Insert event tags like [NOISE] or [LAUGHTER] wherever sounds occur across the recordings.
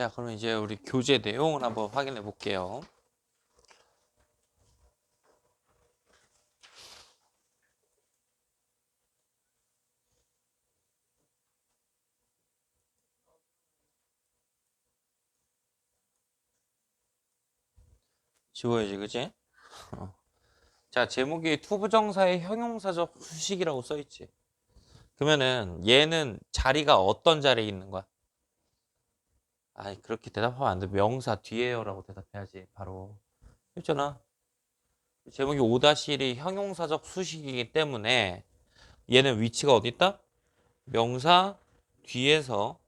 자, 그럼 이제 우리 교재 내용을 한번 확인해 볼게요. 지워야지, 그지? 어. 자, 제목이 투부정사의 형용사적 수식이라고 써있지. 그러면은 얘는 자리가 어떤 자리에 있는 거야? 아이, 그렇게 대답하면 안 돼. 명사 뒤에요라고 대답해야지, 바로. 했잖아. 제목이 5-1이 형용사적 수식이기 때문에 얘는 위치가 어디 있다? 명사 뒤에서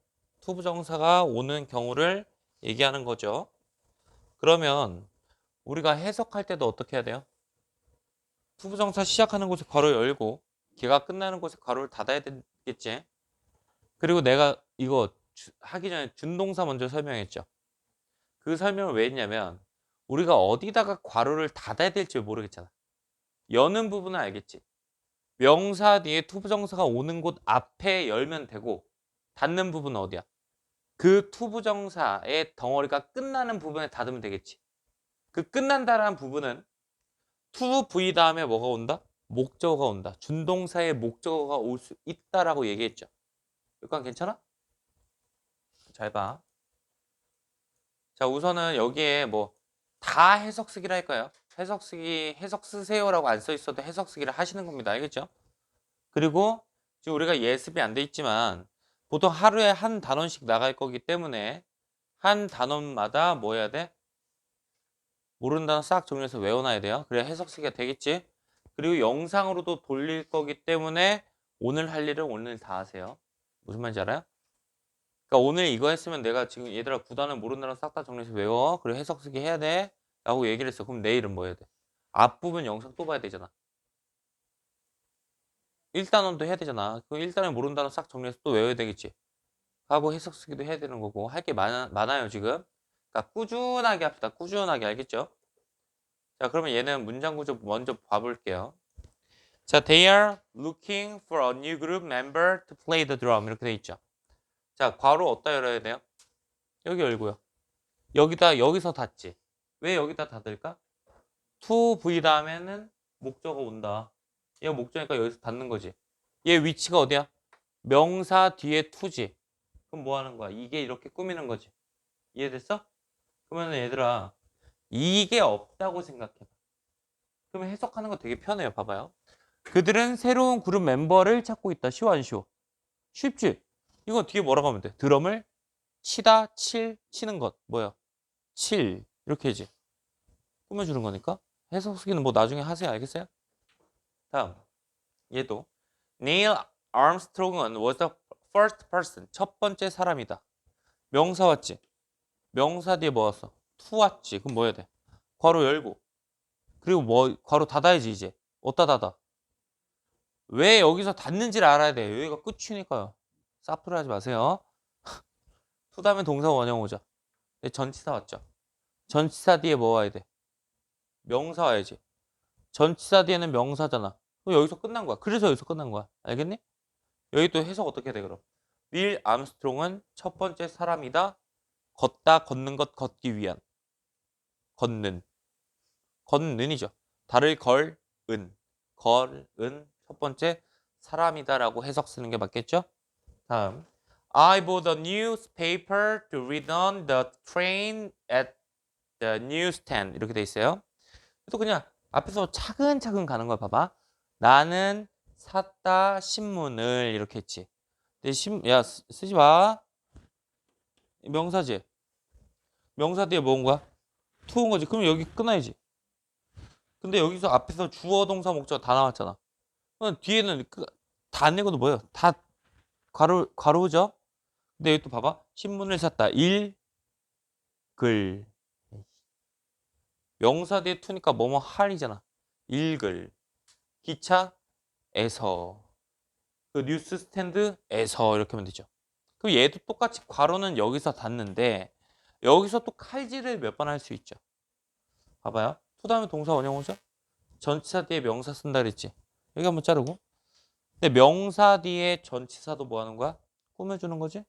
투부정사가 오는 경우를 얘기하는 거죠. 그러면 우리가 해석할 때도 어떻게 해야 돼요? 투부정사 시작하는 곳에 괄호 열고 걔가 끝나는 곳에 괄호를 닫아야 되겠지. 그리고 내가 이거 주- 하기 전에 준동사 먼저 설명했죠. 그 설명을 왜 했냐면 우리가 어디다가 괄호를 닫아야 될지 모르겠잖아. 여는 부분은 알겠지. 명사 뒤에 투부정사가 오는 곳 앞에 열면 되고 닫는 부분은 어디야? 그 투부정사의 덩어리가 끝나는 부분에 닫으면 되겠지. 그 끝난다라는 부분은 to v 다음에 뭐가 온다? 목적어가 온다. 준동사의 목적어가 올 수 있다라고 얘기했죠. 여기까지 괜찮아? 잘 봐. 자, 우선은 여기에 뭐 다 해석 쓰기를 할까요? 해석 쓰기, 해석 쓰세요라고 안 써 있어도 해석 쓰기를 하시는 겁니다. 알겠죠? 그리고 지금 우리가 예습이 안 돼 있지만 보통 하루에 한 단원씩 나갈 거기 때문에 한 단원마다 뭐 해야 돼? 모르는 단어 싹 정리해서 외워놔야 돼요. 그래야 해석 쓰기가 되겠지. 그리고 영상으로도 돌릴 거기 때문에 오늘 할 일은 오늘 다 하세요. 무슨 말인지 알아요? 그러니까 오늘 이거 했으면 내가 지금 얘들아 구단을 모르는 싹 다 정리해서 외워. 그리고 해석 쓰기 해야 돼. 라고 얘기를 했어. 그럼 내일은 뭐 해야 돼? 앞부분 영상 또 봐야 되잖아. 1단원도 해야 되잖아. 그럼 1단원 모르는 단어 싹 정리해서 또 외워야 되겠지. 하고 해석 쓰기도 해야 되는 거고 할 게 많아요 지금. 그러니까 꾸준하게 합시다. 꾸준하게 알겠죠? 자, 그러면 얘는 문장 구조 먼저 봐볼게요. 자, they are looking for a new group member to play the drum 이렇게 돼 있죠. 자, 괄호 어디다 열어야 돼요? 여기 열고요. 여기다 여기서 닫지. 왜 여기다 닫을까? to v 다음에는 목적어 온다. 얘가 목적이니까 여기서 닫는 거지. 얘 위치가 어디야? 명사 뒤에 to지. 그럼 뭐 하는 거야? 이게 이렇게 꾸미는 거지. 이해됐어? 그러면 얘들아 이게 없다고 생각해봐. 그러면 해석하는 거 되게 편해요. 봐봐요. 그들은 새로운 그룹 멤버를 찾고 있다. 쉬워 안 쉬워? 쉽지? 이거 뒤에 뭐라고 하면 돼? 드럼을 치다, 칠, 치는 것. 뭐야? 칠. 이렇게 해지. 꾸며주는 거니까. 해석 쓰기는 뭐 나중에 하세요. 알겠어요? 다음. 얘도. Neil Armstrong은 was the first person. 첫 번째 사람이다. 명사 왔지? 명사 뒤에 뭐 왔어? to 왔지. 그럼 뭐 해야 돼? 괄호 열고. 그리고 뭐 괄호 닫아야지 이제. 어디다 닫아? 왜 여기서 닫는지를 알아야 돼. 여기가 끝이니까요. 사프를 하지 마세요. [LAUGHS] to 다음에 동사 원형 오죠. 네, 전치사 왔죠. 전치사 뒤에 뭐 와야 돼? 명사 와야지. 전치사 뒤에는 명사잖아. 그럼 여기서 끝난 거야. 그래서 여기서 끝난 거야. 알겠니? 여기 또 해석 어떻게 돼 그럼? 닐 암스트롱은 첫 번째 사람이다. 걷다 걷는 것 걷기 위한 걷는 걷는이죠. 달을 걸은 걸은 첫 번째 사람이다라고 해석 쓰는 게 맞겠죠? 다음 I bought a newspaper to read on the train at the newsstand 이렇게 돼 있어요. 또 그냥 앞에서 차근차근 가는 거 봐봐. 나는 샀다 신문을 이렇게 했지. 근데 신, 야 쓰- 쓰지 마. 명사지. 명사 뒤에 뭐온 거야? 투온 거지. 그럼 여기 끊어야지. 근데 여기서 앞에서 주어 동사 목적 다 나왔잖아. 뒤에는 그, 다 내고도 뭐예요? 다 괄호 괄호죠. 근데 여기 또 봐봐. 신문을 샀다. 일 글. 명사 뒤에 투니까 뭐뭐 할이잖아. 읽을. 기차에서. 그 뉴스 스탠드에서 이렇게 하면 되죠. 그럼 얘도 똑같이 괄호는 여기서 닫는데 여기서 또 칼질을 몇 번 할 수 있죠. 봐봐요. 투 다음에 동사 원형 오죠? 전치사 뒤에 명사 쓴다 그랬지. 여기 한번 자르고. 근데 명사 뒤에 전치사도 뭐 하는 거야? 꾸며주는 거지?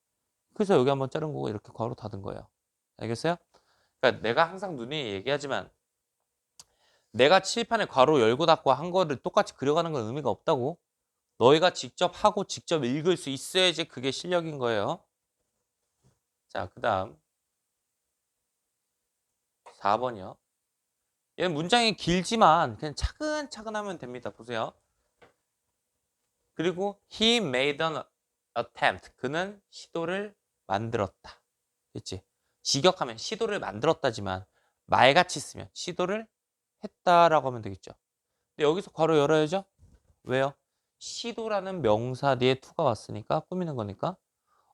그래서 여기 한번 자른 거고 이렇게 괄호 닫은 거예요. 알겠어요? 그러니까 내가 항상 눈이 얘기하지만 내가 칠판에 괄호 열고 닫고 한 거를 똑같이 그려가는 건 의미가 없다고. 너희가 직접 하고 직접 읽을 수 있어야지 그게 실력인 거예요. 자, 그 다음 4번이요. 얘는 문장이 길지만 그냥 차근차근 하면 됩니다. 보세요. 그리고 he made an attempt. 그는 시도를 만들었다. 됐지? 직역하면 시도를 만들었다지만 말같이 쓰면 시도를 했다라고 하면 되겠죠. 근데 여기서 괄호 열어야죠. 왜요? 시도라는 명사 뒤에 to가 왔으니까 꾸미는 거니까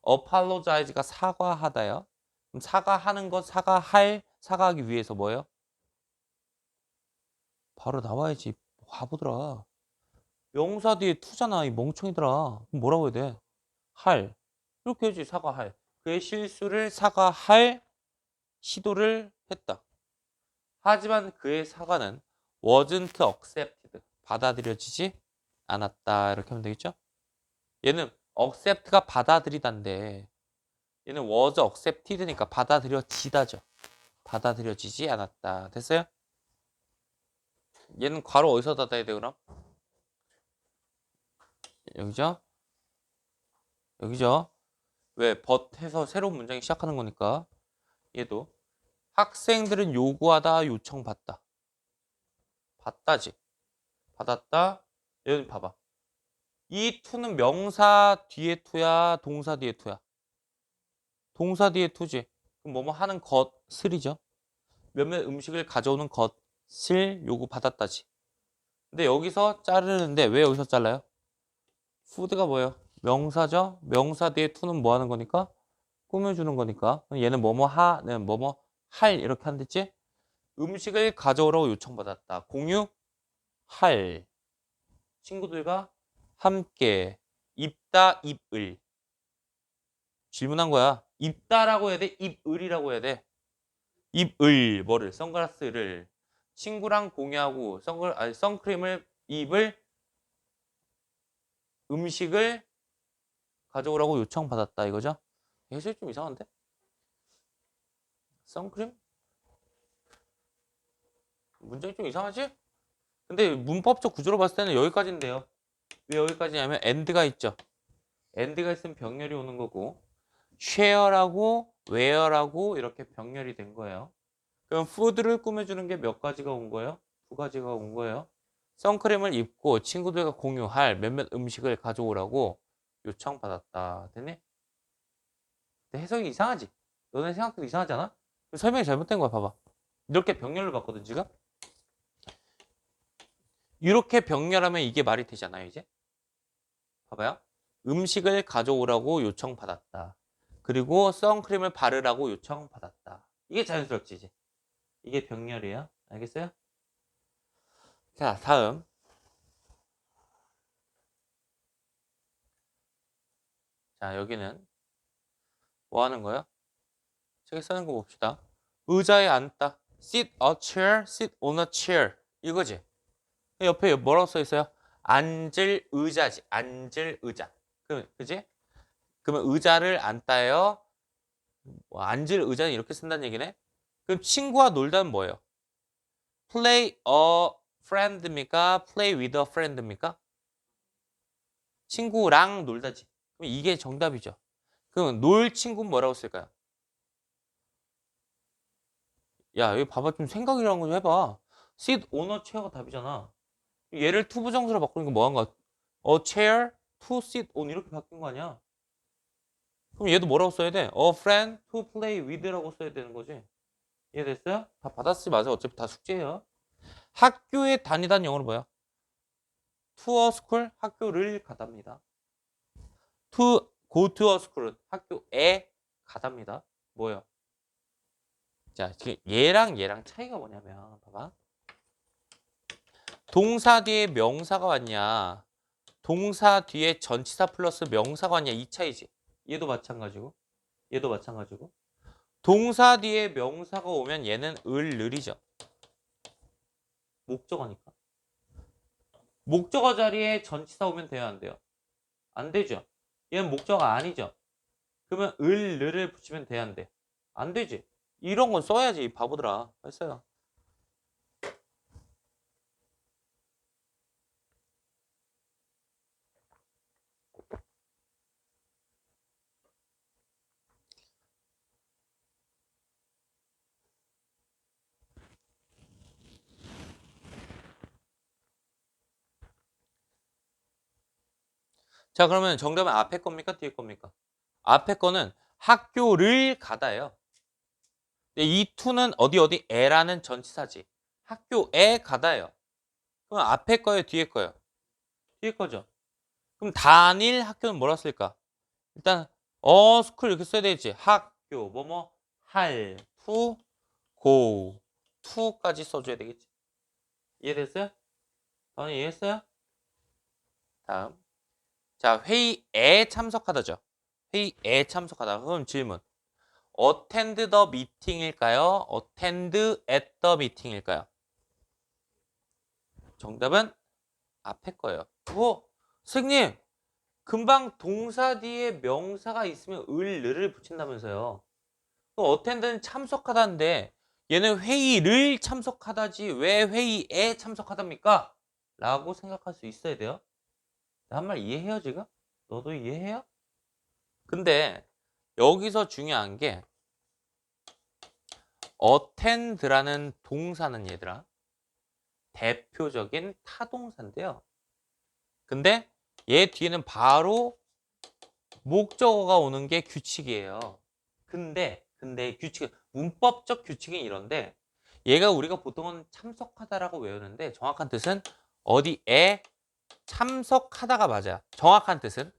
apologize가 사과하다요. 그럼 사과하는 것, 사과할, 사과하기 위해서 뭐예요? 바로 나와야지. 바보들아. 명사 뒤에 to잖아. 이 멍청이들아. 뭐라고 해야 돼? 할. 이렇게 해야지. 사과할. 그의 실수를 사과할 시도를 했다. 하지만 그의 사과는 wasn't accepted. 받아들여지지 않았다. 이렇게 하면 되겠죠? 얘는 accept가 받아들이다인데 얘는 was accepted니까 받아들여지다죠. 받아들여지지 않았다. 됐어요? 얘는 괄호 어디서 닫아야 돼 그럼? 여기죠? 여기죠? 왜? but 해서 새로운 문장이 시작하는 거니까 얘도 학생들은 요구하다 요청받다 받다지 받았다 여기 봐봐 이 to는 명사 뒤에 to야 동사 뒤에 to야 동사 뒤에 to지 그럼 뭐뭐 하는 것을이죠 몇몇 음식을 가져오는 것을 요구받았다지 근데 여기서 자르는데 왜 여기서 잘라요? 푸드가 뭐예요? 명사죠? 명사 뒤에 to는 뭐 하는 거니까? 꾸며주는 거니까 얘는 뭐뭐 하는 뭐뭐 할 이렇게 한댔지? 음식을 가져오라고 요청받았다. 공유 할 친구들과 함께 입다 입을 질문한 거야. 입다라고 해야 돼? 입을이라고 해야 돼? 입을 뭐를 선글라스를 친구랑 공유하고 선글 아니 선크림을 입을 음식을 가져오라고 요청받았다 이거죠? 예술 좀 이상한데? 선크림? 문장이 좀 이상하지? 근데 문법적 구조로 봤을 때는 여기까지인데요. 왜 여기까지냐면 end가 있죠. end가 있으면 병렬이 오는 거고 share라고 where라고 이렇게 병렬이 된 거예요. 그럼 food를 꾸며주는 게 몇 가지가 온 거예요? 두 가지가 온 거예요. 선크림을 입고 친구들과 공유할 몇몇 음식을 가져오라고 요청받았다. 근데 해석이 이상하지? 너네 생각도 이상하지 않아? 설명이 잘못된 거야, 봐봐. 이렇게 병렬을 봤거든, 지금? 이렇게 병렬하면 이게 말이 되잖아요, 이제? 봐봐요. 음식을 가져오라고 요청받았다. 그리고 선크림을 바르라고 요청받았다. 이게 자연스럽지, 이제? 이게 병렬이에요. 알겠어요? 자, 다음. 자, 여기는 뭐 하는 거예요? 책에 쓰는 거 봅시다. 의자에 앉다. sit a chair, sit on a chair. 이거지. 옆에 뭐라고 써 있어요? 앉을 의자지. 앉을 의자. 그, 그지? 그러면 의자를 앉다요. 뭐 앉을 의자는 이렇게 쓴다는 얘기네. 그럼 친구와 놀다는 뭐예요? play a friend입니까? play with a friend입니까? 친구랑 놀다지. 그럼 이게 정답이죠. 그럼 놀 친구는 뭐라고 쓸까요? 야, 여기 봐봐. 좀 생각이라는 거 좀 해봐. sit on a chair가 답이잖아. 얘를 to 부정수로 바꾸니까 뭐한 거야? a chair to sit on 이렇게 바뀐 거 아니야? 그럼 얘도 뭐라고 써야 돼? a friend to play with라고 써야 되는 거지. 이해됐어요? 다 받았지 맞아. 어차피 다 숙제예요. 학교에 다니다는 영어로 뭐야? to school 학교를 가답니다. to go school은 학교에 가답니다. 뭐예요? 자, 지금 얘랑 얘랑 차이가 뭐냐면 봐봐. 동사 뒤에 명사가 왔냐? 동사 뒤에 전치사 플러스 명사가 왔냐? 이 차이지. 얘도 마찬가지고. 얘도 마찬가지고. 동사 뒤에 명사가 오면 얘는 을 느리죠. 목적어니까. 목적어 자리에 전치사 오면 돼요, 안 돼요? 안 되죠. 얘는 목적어 아니죠. 그러면 을, 르를 붙이면 돼, 안 돼? 안 되지. 이런 건 써야지, 이 바보들아. 했어요. 자, 그러면 정답은 앞에 겁니까? 뒤에 겁니까? 앞에 거는 학교를 가다예요. 이 to는 어디 어디 에라는 전치사지. 학교에 가다예요. 그럼 앞에 거예요? 뒤에 거예요? 뒤에 거죠. 그럼 단일 학교는 뭐라 쓸까? 일단 어 스쿨 이렇게 써야 되겠지. 학교 뭐뭐 할, 투, 고, 투까지 써줘야 되겠지. 이해됐어요? 다음 이해했어요? 다음. 자, 회의에 참석하다죠. 회의에 참석하다. 그럼 질문. attend the meeting일까요? attend at the meeting일까요? 정답은 앞에 거예요. 어, 선생님, 금방 동사 뒤에 명사가 있으면 을, 르를 붙인다면서요. 그럼 attend는 참석하다인데 얘는 회의를 참석하다지 왜 회의에 참석하답니까? 라고 생각할 수 있어야 돼요. 한 말 이해해요, 지금? 너도 이해해요? 근데 여기서 중요한 게 attend라는 동사는 얘들아 대표적인 타동사인데요. 근데 얘 뒤에는 바로 목적어가 오는 게 규칙이에요. 근데 근데 규칙 문법적 규칙은 이런데 얘가 우리가 보통은 참석하다라고 외우는데 정확한 뜻은 어디에 참석하다가 맞아요. 정확한 뜻은.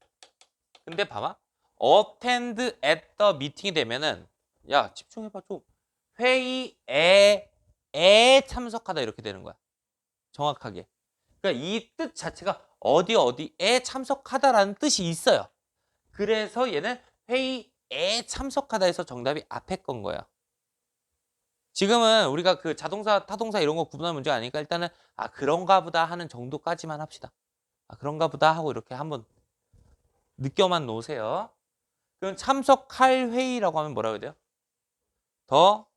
근데 봐봐. attend at the meeting이 되면은 야 집중해봐 좀 회의에 에 참석하다 이렇게 되는 거야. 정확하게. 그러니까 이 뜻 자체가 어디 어디에 참석하다라는 뜻이 있어요. 그래서 얘는 회의에 참석하다 해서 정답이 앞에 건 거야. 지금은 우리가 그 자동사, 타동사 이런 거 구분하는 문제가 아니니까 일단은 아 그런가 보다 하는 정도까지만 합시다. 아 그런가 보다 하고 이렇게 한번 느껴만 놓으세요. 그럼 참석할 회의라고 하면 뭐라고 해야 돼요? 더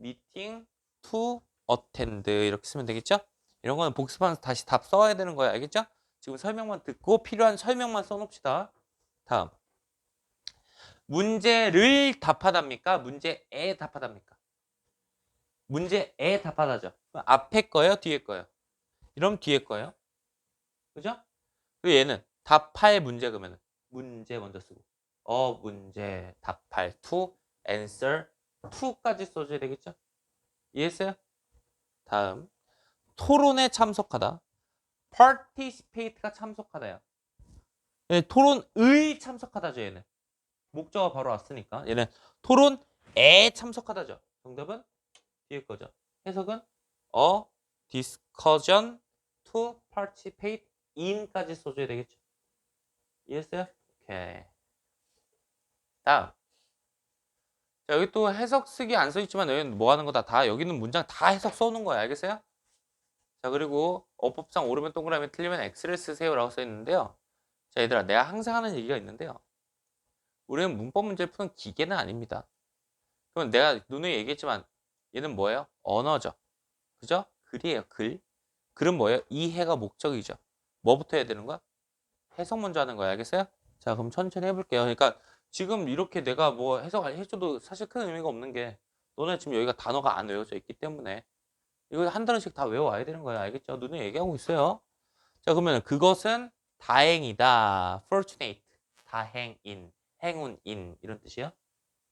meeting to attend 이렇게 쓰면 되겠죠? 이런 거는 복습하면서 다시 답 써야 되는 거예요. 알겠죠? 지금 설명만 듣고 필요한 설명만 써놓읍시다. 다음. 문제를 답하답니까? 문제에 답하답니까? 문제에 답하다죠. 앞에 거예요? 뒤에 거예요? 이러면 뒤에 거예요. 그죠? 그리고 얘는 답할 문제 그러면 문제 먼저 쓰고 어 문제 답할 to answer to까지 써줘야 되겠죠? 이해했어요? 다음 토론에 참석하다 participate가 참석하다요. 얘는 토론을 참석하다죠 얘는 목적어 바로 왔으니까 얘는 토론에 참석하다죠. 정답은 뒤에 거죠. 해석은 a discussion to participate in까지 써줘야 되겠죠. 이해했어요? 오케이. 다음. 자, 여기 또 해석 쓰기 안 써있지만 여기는 뭐 하는 거다. 다 여기는 문장 다 해석 써놓은 거야. 알겠어요? 자, 그리고 어법상 오르면 동그라미 틀리면 X를 쓰세요. 라고 써있는데요. 자, 얘들아, 내가 항상 하는 얘기가 있는데요. 우리는 문법 문제를 푸는 기계는 아닙니다. 그러면 내가 눈에 얘기했지만 얘는 뭐예요? 언어죠. 그죠? 글이에요. 글. 글은 뭐예요? 이해가 목적이죠. 뭐부터 해야 되는 거야? 해석 먼저 하는 거야. 알겠어요? 자, 그럼 천천히 해볼게요. 그러니까 지금 이렇게 내가 뭐 해석을 해줘도 사실 큰 의미가 없는 게 너네 지금 여기가 단어가 안 외워져 있기 때문에 이거 한 단어씩 다 외워와야 되는 거야. 알겠죠? 눈에 얘기하고 있어요. 자, 그러면 그것은 다행이다. fortunate. 다행인. 행운인. 이런 뜻이에요.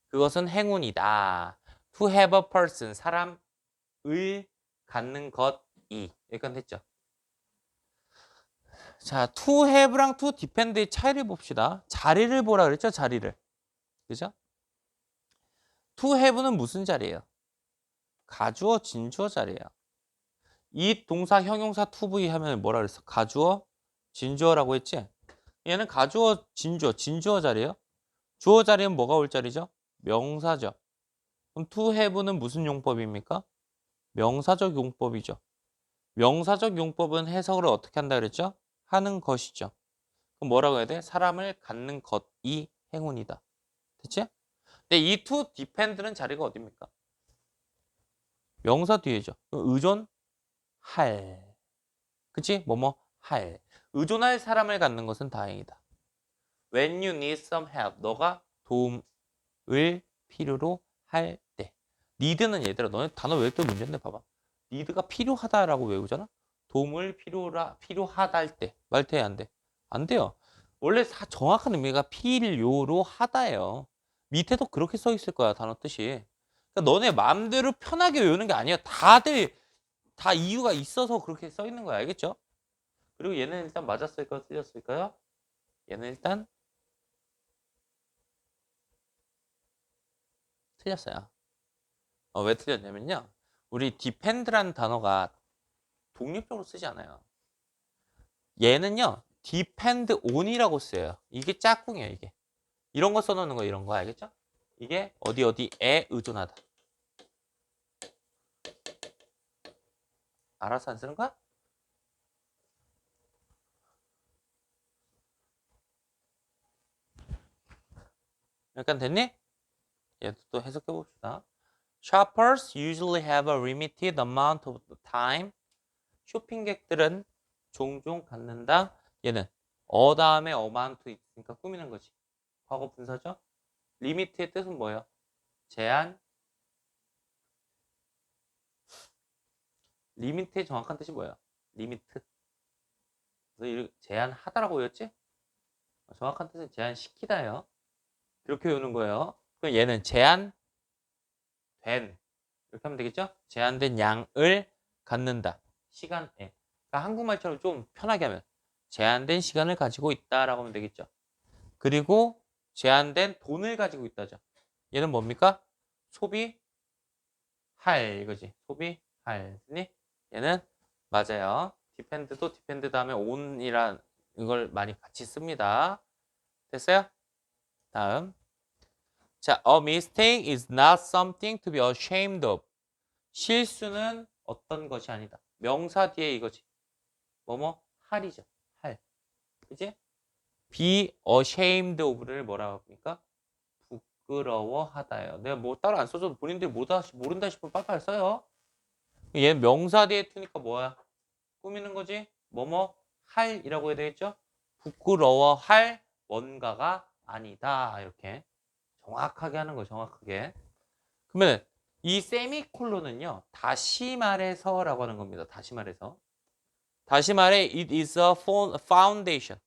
그것은 행운이다. to have a person. 사람을 갖는 것이. 여기까지 했죠. 자, to have랑 to depend의 차이를 봅시다. 자리를 보라 그랬죠? 자리를. 그죠? to have는 무슨 자리예요? 가주어, 진주어 자리예요. 이 동사 형용사 be 하면 뭐라 그랬어? 가주어, 진주어라고 했지? 얘는 가주어, 진주어, 진주어 자리예요. 주어 자리는 뭐가 올 자리죠? 명사죠. 그럼 to have는 무슨 용법입니까? 명사적 용법이죠. 명사적 용법은 해석을 어떻게 한다 그랬죠? 하는 것이죠. 그럼 뭐라고 해야 돼? 사람을 갖는 것이 행운이다. 그치? 근데 이 to depend는 자리가 어딥니까? 명사 뒤에죠. 의존할. 그치? 뭐뭐 할. 의존할 사람을 갖는 것은 다행이다. When you need some help. 너가 도움을 필요로 할 때. need는 얘들아 너네 단어 외울 때 문제인데 봐봐. need가 필요하다라고 외우잖아. 도움을 필요라 필요하다 할 때. 말태야 안 돼. 안 돼요. 원래 사, 정확한 의미가 필요로 하다예요. 밑에도 그렇게 써 있을 거야 단어 뜻이. 그러니까 너네 마음대로 편하게 외우는 게 아니야. 다들 다 이유가 있어서 그렇게 써 있는 거야. 알겠죠? 그리고 얘는 일단 맞았을까요? 틀렸을까요? 얘는 일단 틀렸어요. 어, 왜 틀렸냐면요. 우리 depend라는 단어가 독립적으로 쓰지 않아요. 얘는요. depend on이라고 써요. 이게 짝꿍이에요, 이게. 이런 거 써놓는 거 이런 거 알겠죠? 이게 어디 어디에 의존하다. 알아서 안 쓰는 거야? 약간 됐니? 얘도 또 해석해 봅시다. Shoppers usually have a limited amount of time. 쇼핑객들은 종종 갖는다. 얘는 어 다음에 amount 있으니까 꾸미는 거지. 과거 분사죠? 리미트의 뜻은 뭐예요? 제한. 리미트의 정확한 뜻이 뭐예요? 리미트. 그래서 제한하다라고 외웠지? 정확한 뜻은 제한시키다예요. 이렇게 외우는 거예요. 그럼 얘는 제한된 이렇게 하면 되겠죠? 제한된 양을 갖는다. 시간에. 그러니까 한국말처럼 좀 편하게 하면 제한된 시간을 가지고 있다라고 하면 되겠죠. 그리고 제한된 돈을 가지고 있다죠. 얘는 뭡니까? 소비할 이거지. 소비할. 니 얘는 맞아요. 디펜드도 디펜드 다음에 on이란 이걸 많이 같이 씁니다. 됐어요? 다음. 자, a mistake is not something to be ashamed of. 실수는 어떤 것이 아니다. 명사 뒤에 이거지. 뭐뭐 할이죠. 할. 그지? be ashamed of를 뭐라고 합니까? 부끄러워하다요. 내가 뭐 따로 안 써줘도 본인들이 모르다, 모른다 싶으면 빨리빨리 써요. 얘는 명사 뒤에 투니까 뭐야? 꾸미는 거지? 뭐뭐 할이라고 해야 되겠죠? 부끄러워할 뭔가가 아니다. 이렇게 정확하게 하는 거 정확하게. 그러면 이 세미콜론은요. 다시 말해서 라고 하는 겁니다. 다시 말해서. 다시 말해 it is a foundation.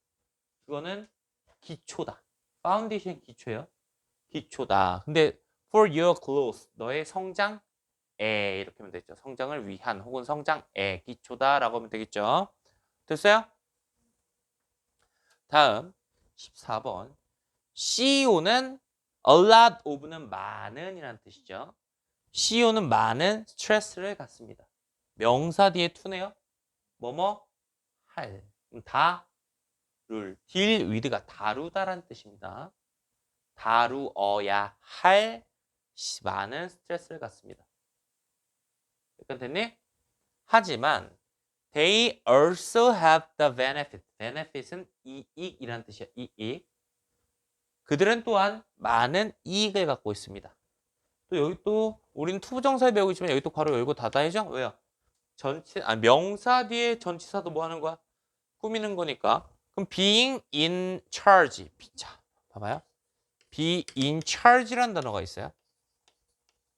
그거는 기초다. 파운데이션 기초예요. 기초다. 근데 for your growth 너의 성장에 이렇게 하면 되죠. 성장을 위한 혹은 성장에 기초다라고 하면 되겠죠. 됐어요? 다음 14번 CEO는 a lot of는 많은 이라는 뜻이죠. CEO는 많은 스트레스를 갖습니다. 명사 뒤에 to네요. 뭐뭐 할. 다룰. deal with가 다루다라는 뜻입니다. 다루어야 할 많은 스트레스를 갖습니다. 약간 됐니? 하지만 they also have the benefit. benefit은 이익이라는 뜻이야. 이익. 그들은 또한 많은 이익을 갖고 있습니다. 또 여기 또 우리는 투부정사에 배우고 있지만 여기 또 괄호 열고 닫아야죠. 왜요? 전치 아 명사 뒤에 전치사도 뭐 하는 거야? 꾸미는 거니까. 그럼 being in charge. 자, 봐봐요. be in charge라는 단어가 있어요.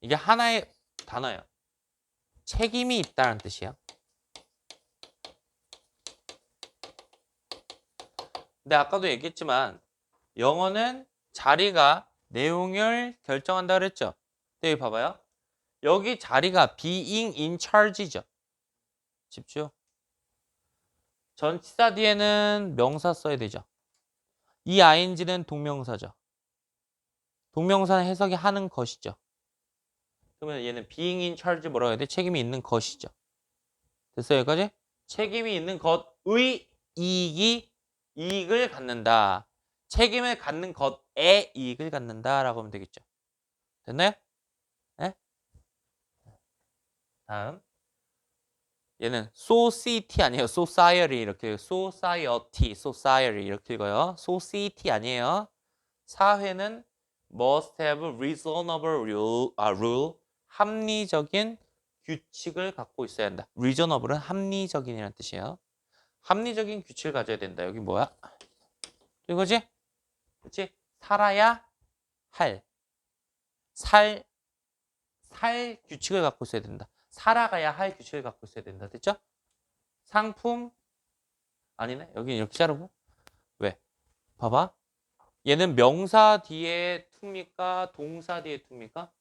이게 하나의 단어예요. 책임이 있다는 뜻이에요. 근데 아까도 얘기했지만 영어는 자리가 내용을 결정한다 그랬죠. 여기 봐봐요. 여기 자리가 being in charge죠. 집중. 전치사 뒤에는 명사 써야 되죠. 이 ing는 동명사죠. 동명사는 해석이 하는 것이죠. 그러면 얘는 being in charge 뭐라고 해야 돼? 책임이 있는 것이죠. 됐어요, 여기까지? 책임이 있는 것의 이익이 이익을 갖는다. 책임을 갖는 것에 이익을 갖는다라고 하면 되겠죠. 됐나요? 네? 다음. 얘는 society 아니에요. society 이렇게 society, society 이렇게 읽어요. society 아니에요. 사회는 must have reasonable rule, 아, rule 합리적인 규칙을 갖고 있어야 한다. reasonable은 합리적인이라는 뜻이에요. 합리적인 규칙을 가져야 된다. 여기 뭐야? 이거지? 그렇지? 살아야 할. 살, 살 규칙을 갖고 있어야 된다. 살아가야 할 규칙을 갖고 있어야 된다. 됐죠? 상품, 아니네. 여기 이렇게 자르고. 왜? 봐봐. 얘는 명사 뒤에 투입니까? 동사 뒤에 투입니까?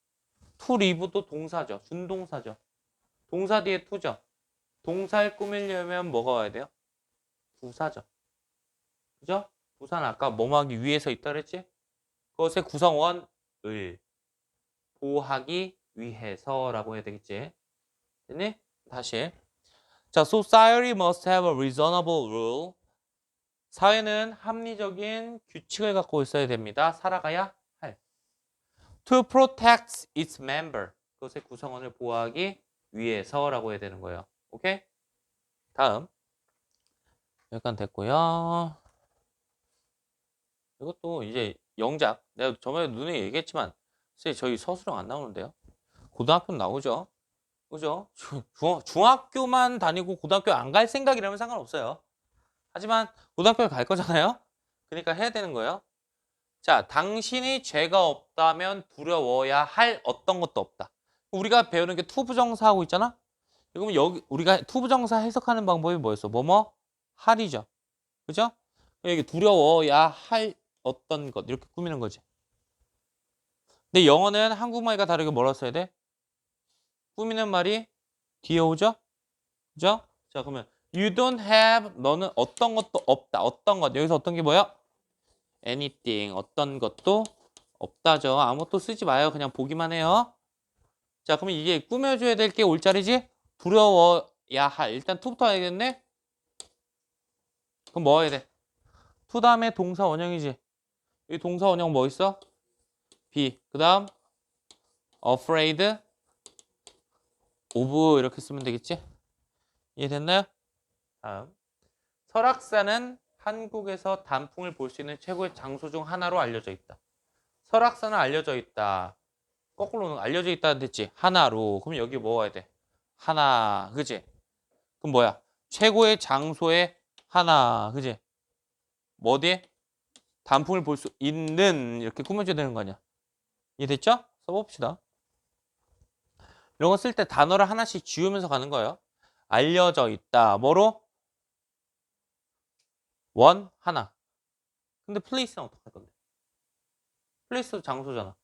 투 리브도 동사죠. 준동사죠. 동사 뒤에 투죠. 동사를 꾸미려면 뭐가 와야 돼요? 부사죠. 그죠? 부사는 아까 뭐뭐하기 위해서 있다 그랬지? 그것의 구성원을 보호하기 위해서라고 해야 되겠지? 됐니? 다시. 자, society must have a reasonable rule. 사회는 합리적인 규칙을 갖고 있어야 됩니다. 살아가야 할. To protect its member. 그것의 구성원을 보호하기 위해서라고 해야 되는 거예요. 오케이? 다음. 여기까지 됐고요. 이것도 이제 영작. 내가 저번에 눈에 얘기했지만 선생님 저희 서술형 안 나오는데요. 고등학교는 나오죠. 그죠? 중학교만 다니고 고등학교 안 갈 생각이라면 상관없어요. 하지만 고등학교를 갈 거잖아요. 그러니까 해야 되는 거예요. 자, 당신이 죄가 없다면 두려워야 할 어떤 것도 없다. 우리가 배우는 게 투부정사 하고 있잖아. 그러면 여기 우리가 투부정사 해석하는 방법이 뭐였어? 뭐뭐 할이죠. 그죠? 여기 두려워야 할 어떤 것 이렇게 꾸미는 거지. 근데 영어는 한국말과 다르게 뭐라 써야 돼? 꾸미는 말이 뒤에 오죠? 그죠? 자, 그러면 you don't have 너는 어떤 것도 없다. 어떤 것. 여기서 어떤 게 뭐야? anything. 어떤 것도 없다죠. 아무것도 쓰지 마요. 그냥 보기만 해요. 자, 그러면 이게 꾸며줘야 될 게 올자리지? 두려워야 할. 일단 투부터 해야겠네? 그럼 뭐 해야 돼? 투 다음에 동사 원형이지. 이 동사 원형 뭐 있어? be. 그 다음 afraid of 이렇게 쓰면 되겠지? 이해됐나요? 다음 설악산은 한국에서 단풍을 볼 수 있는 최고의 장소 중 하나로 알려져 있다. 설악산은 알려져 있다. 거꾸로는 알려져 있다는 됐지? 하나로. 그럼 여기 뭐 와야 돼? 하나. 그지? 그럼 뭐야? 최고의 장소의 하나. 그지? 뭐 어디? 단풍을 볼 수 있는 이렇게 꾸며줘야 되는 거 아니야? 이해됐죠? 써봅시다. 이런 거 쓸 때 단어를 하나씩 지우면서 가는 거예요. 알려져 있다. 뭐로? 원, 하나. 근데 플레이스는 어떡할 건데? 플레이스도 장소잖아.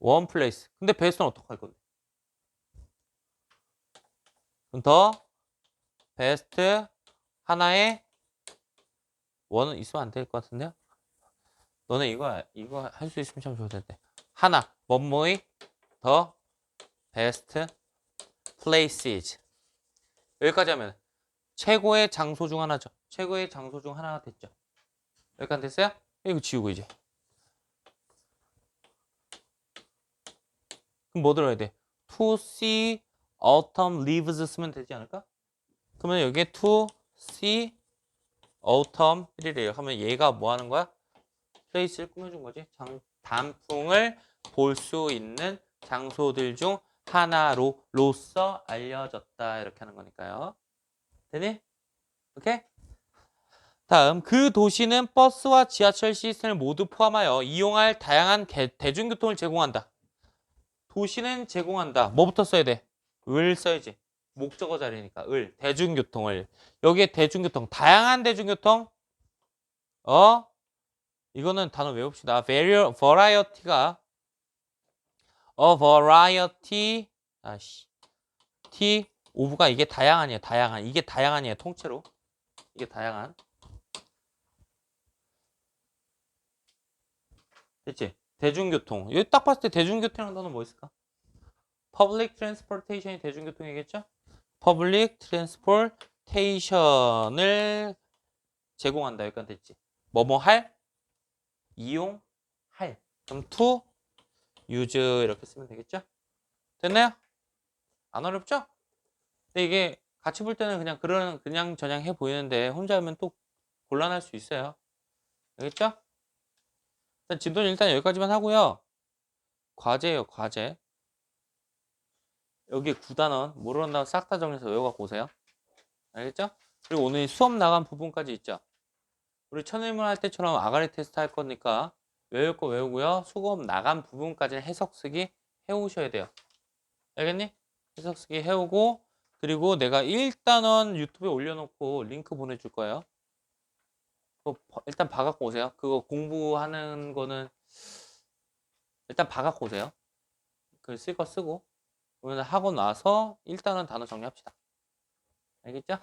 원 플레이스. 근데 베스트는 어떡할 건데? 그럼 더 베스트 하나에 원은 있으면 안 될 것 같은데요? 너네 이거 이거 할 수 있으면 참 좋을 텐데. 하나 뭐뭐의 더 베스트 places 여기까지 하면 최고의 장소 중 하나죠. 최고의 장소 중 하나가 됐죠. 여기까지 됐어요? 이거 지우고 이제. 그럼 뭐 들어야 돼? To see autumn leaves 쓰면 되지 않을까? 그러면 여기에 to see autumn 1이래요. 하면 얘가 뭐 하는 거야? 플레이스를 꾸며준 거지. 장, 단풍을 볼 수 있는 장소들 중 하나로 로서 알려졌다 이렇게 하는 거니까요. 되니? 오케이? 다음 그 도시는 버스와 지하철 시스템을 모두 포함하여 이용할 다양한 개- 대중교통을 제공한다. 도시는 제공한다. 뭐부터 써야 돼? 을 써야지. 목적어 자리니까 을 대중교통을 여기에 대중교통 다양한 대중교통 어 이거는 단어 외웁시다. Vari- variety가 a variety 아씨 t 오브가 이게 다양한이에요. 다양한 이게 다양한이에요. 통째로 이게 다양한 됐지? 대중교통 여기 딱 봤을 때 대중교통이라는 단어 뭐 있을까? Public transportation이 대중교통이겠죠? Public transportation을 제공한다. 여기까지 됐지? 뭐뭐 할? 이용할. 그럼 to use 이렇게 쓰면 되겠죠? 됐나요? 안 어렵죠? 근데 이게 같이 볼 때는 그냥 그런 그냥 저냥 해 보이는데 혼자 하면 또 곤란할 수 있어요. 알겠죠? 일단 진도는 일단 여기까지만 하고요. 과제예요, 과제. 여기 9단원 모르는 단원 싹다 정리해서 외워갖고 오세요. 알겠죠? 그리고 오늘 수업 나간 부분까지 있죠. 우리 천일문 할 때처럼 아가리 테스트 할 거니까 외울 거 외우고요. 수업 나간 부분까지는 해석 쓰기 해오셔야 돼요. 알겠니? 해석 쓰기 해오고 그리고 내가 1단원 유튜브에 올려놓고 링크 보내줄 거예요. 그거 봐- 일단 봐갖고 오세요. 그거 공부하는 거는 일단 봐갖고 오세요. 그 쓸 거 쓰고 오늘 하고 나서 일단은 단어 정리합시다. 알겠죠?